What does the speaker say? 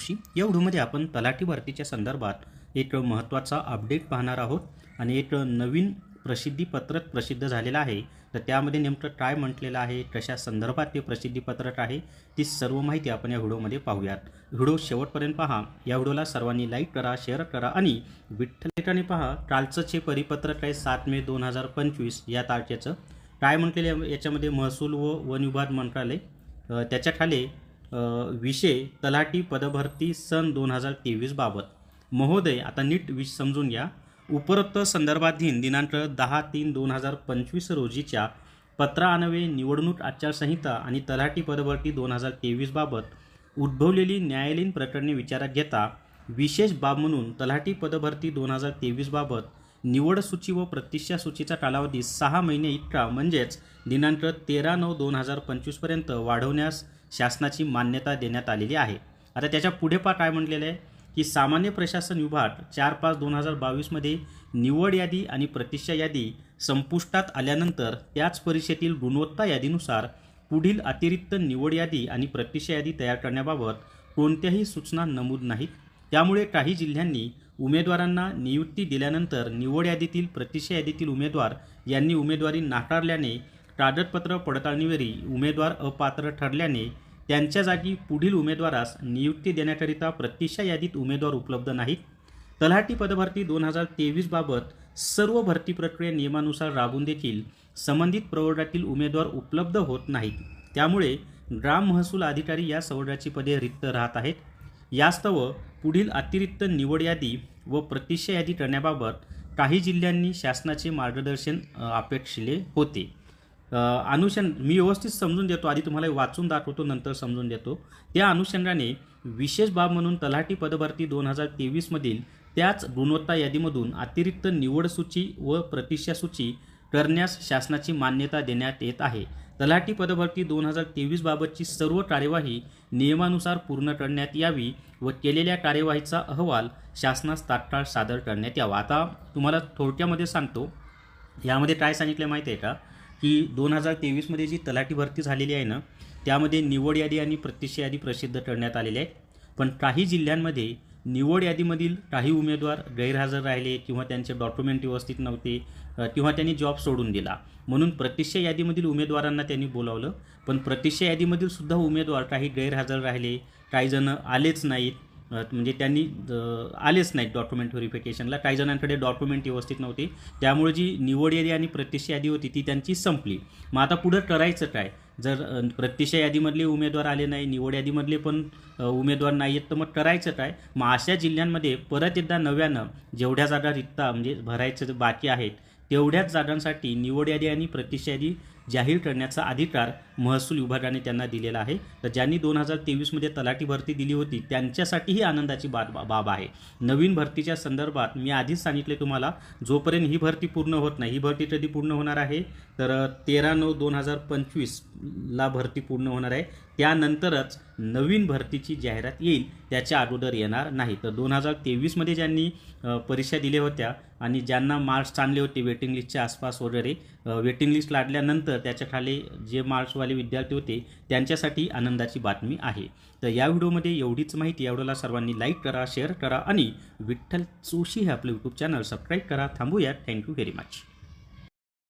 कृषी या व्हिडिओमध्ये आपण तलाठी भरतीच्या संदर्भात एक महत्त्वाचा अपडेट पाहणार आहोत आणि एक नवीन प्रसिद्धीपत्रक प्रसिद्ध झालेलं आहे. तर त्यामध्ये नेमकं काय म्हटलेलं आहे कशा संदर्भात ते प्रसिद्धीपत्रक आहे ती सर्व माहिती आपण या व्हिडिओमध्ये पाहूयात. व्हिडिओ शेवटपर्यंत पहा. या व्हिडिओला सर्वांनी लाईक करा शेअर करा आणि विठ्ठल पहा कालचं हे परिपत्रक आहे सात मे दोन हजार पंचवीस या तारखेचं काय म्हटलेलं याच्यामध्ये महसूल व वन विभाग मंत्रालय त्याच्याखाली विषय तलाठी पदभरती सन दोन हजार तेवीस बाबत. महोदय आता नीट विष समजून घ्या. उपरोक्त संदर्भाधीन दिनांक दहा तीन दोन हजार पंचवीस रोजीच्या पत्रानवे निवडणूक आचारसंहिता आणि तलाठी पदभरती दोन हजार तेवीस बाबत उद्भवलेली न्यायालयीन प्रकरणे विचारात घेता विशेष बाब म्हणून तलाठी पदभरती दोन हजार तेवीस बाबत निवड सूची व प्रतिष्ठा सूचीचा कालावधी सहा महिने इतका म्हणजेच दिनांक तेरा नऊ दोन हजार पंचवीसपर्यंत वाढवण्यास शासनाची मान्यता देण्यात आलेली आहे. आता त्याच्या पुढे पा काय म्हटलेलं आहे की सामान्य प्रशासन विभाग चार पाच दोन हजार बावीसमध्ये निवड यादी आणि प्रतिष्ठा यादी संपुष्टात आल्यानंतर त्याच परीक्षेतील गुणवत्ता यादीनुसार पुढील अतिरिक्त निवड यादी आणि प्रतिष्ठा यादी तयार करण्याबाबत कोणत्याही सूचना नमूद नाहीत. त्यामुळे काही जिल्ह्यांनी उमेदवारांना नियुक्ती दिल्यानंतर निवड यादीतील प्रतिष्ठा यादीतील उमेदवार यांनी उमेदवारी नाकारल्याने कागदपत्र पडताळणीवरी उमेदवार अपात्र ठरल्याने त्यांच्या जागी पुढील उमेदवारास नियुक्ती देण्याकरिता प्रतीक्षा यादीत उमेदवार उपलब्ध नाहीत. तलाठी पदभरती दोन हजार तेवीसबाबत सर्व भरती प्रक्रिया नियमानुसार राबून देखील संबंधित प्रवर्गातील उमेदवार उपलब्ध होत नाहीत. त्यामुळे ग्राम महसूल अधिकारी या संवर्गाची पदे रिक्त राहत आहेत. यास्तव पुढील अतिरिक्त निवड यादी व प्रतीक्षा यादी करण्याबाबत काही जिल्ह्यांनी शासनाचे मार्गदर्शन अपेक्षिले होते. अनुषंग मी व्यवस्थित समजून देतो. आधी तुम्हाला वाचून दाखवतो नंतर समजून देतो. त्या अनुषंगाने विशेष बाब म्हणून तलाठी पदभरती दोन हजार तेवीसमधील त्याच गुणवत्ता यादीमधून अतिरिक्त निवड सूची व प्रतीक्षा सूची करण्यास शासनाची मान्यता देण्यात येत आहे. तलाठी पदभरती दोन हजार तेवीसबाबतची सर्व कार्यवाही नियमानुसार पूर्ण करण्यात यावी व केलेल्या कार्यवाहीचा अहवाल शासनास तात्काळ सादर करण्यात यावा. आता तुम्हाला थोडक्यामध्ये सांगतो. यामध्ये काय सांगितलं माहिती आहे का? की दोन हजार तेवीसमध्ये जी तलाठी भरती झालेली आहे ना त्यामध्ये निवड यादी आणि प्रत्यक्ष यादी प्रसिद्ध करण्यात आलेली आहे पण काही जिल्ह्यांमध्ये निवड यादीमधील काही उमेदवार गैरहजर राहिले किंवा त्यांचे डॉक्युमेंट व्यवस्थित नव्हते किंवा त्यांनी जॉब सोडून दिला. म्हणून प्रत्यक्ष यादीमधील उमेदवारांना त्यांनी बोलावलं पण प्रत्यक्ष यादीमधील सुद्धा उमेदवार काही गैरहजर राहिले काही जण आलेच नाहीत. म्हणजे त्यांनी आलेच नाहीत डॉक्युमेंट व्हेरिफिकेशनला काही जणांकडे डॉक्युमेंट व्यवस्थित नव्हते. त्यामुळे जी निवड यादी आणि प्रत्यक्ष यादी होती ती त्यांची संपली. मग आता पुढं करायचं काय? जर प्रत्यक्ष यादीमधले उमेदवार आले नाही निवड यादीमधले पण उमेदवार नाही आहेत तर मग करायचं काय? मग अशा जिल्ह्यांमध्ये परत एकदा नव्यानं जेवढ्या जागा रिक्ता म्हणजे भरायचं बाकी आहेत तेवढ्याच जागांसाठी निवड यादी आणि प्रतिष्ठा यादी जाहीर करण्याचा अधिकार महसूल विभागाने त्यांना दिलेला आहे. तर ज्यांनी दोन हजार तेवीसमध्ये तलाठी भरती दिली होती त्यांच्यासाठी ही आनंदाची बाब बाब आहे. नवीन भरतीच्या संदर्भात मी आधीच सांगितले तुम्हाला जोपर्यंत ही भरती पूर्ण होत नाही ही भरती कधी पूर्ण होणार आहे? तर तेरा नऊ दोन हजार पंचवीसला भरती पूर्ण होणार आहे. त्यानंतरच नवीन भरतीची जाहिरात येईल त्याच्या अगोदर येणार नाही. तर दोन हजार तेवीसमध्ये ज्यांनी परीक्षा दिल्या होत्या आणि ज्यांना मार्क्स चांगले होते वेटिंग लिस्टच्या आसपास वगैरे वेटिंग लिस्ट लागल्यानंतर त्याच्याखाली जे मार्क्सवाले विद्यार्थी होते त्यांच्यासाठी आनंदाची बातमी आहे. तर या व्हिडिओमध्ये एवढीच माहिती. या व्हिडिओला सर्वांनी लाईक करा शेअर करा आणि विठ्ठल जोशी हे आपलं यूट्यूब चॅनल सबस्क्राईब करा. थांबूया थँक्यू व्हेरी मच.